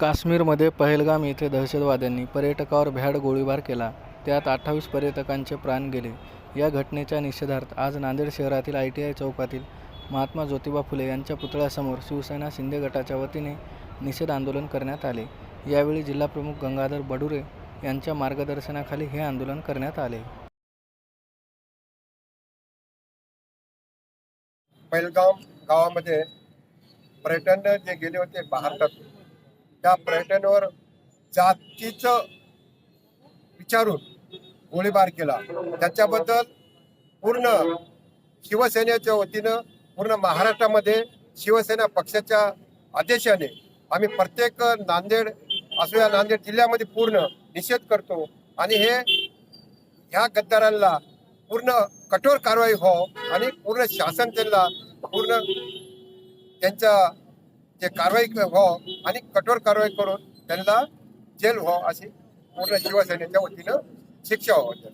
काश्मीरमध्ये पहलगाम येथे दहशतवाद्यांनी पर्यटकावर भ्याड गोळीबार केला. त्यात अठ्ठावीस पर्यटकांचे प्राण गेले. या घटनेच्या निषेधार्थ आज नांदेड शहरातील आय टी आय चौकातील महात्मा ज्योतिबा फुले यांच्या पुतळ्यासमोर शिवसेना शिंदे गटाच्या वतीने निषेध आंदोलन करण्यात आले. यावेळी जिल्हाप्रमुख गंगाधर बडुरे यांच्या मार्गदर्शनाखाली हे आंदोलन करण्यात आले. पैलगाम गावामध्ये पर्यटन जे गेले होते भारतात त्या पर्यटनावर जातीचं विचारून गोळीबार केला. त्याच्याबद्दल पूर्ण शिवसेनेच्या वतीनं पूर्ण महाराष्ट्रामध्ये शिवसेना पक्षाच्या आदेशाने आम्ही प्रत्येक नांदेड असो या नांदेड जिल्ह्यामध्ये पूर्ण निषेध करतो आणि हे ह्या गद्दारांना पूर्ण कठोर कारवाई हो आणि पूर्ण शासन त्यांना पूर्ण त्यांच्या जे कारवाई हो आणि कठोर कारवाई करून त्यांना जेल व्हावं अशी पूर्ण शिवसेनेच्या वतीनं शिक्षा व्हावं.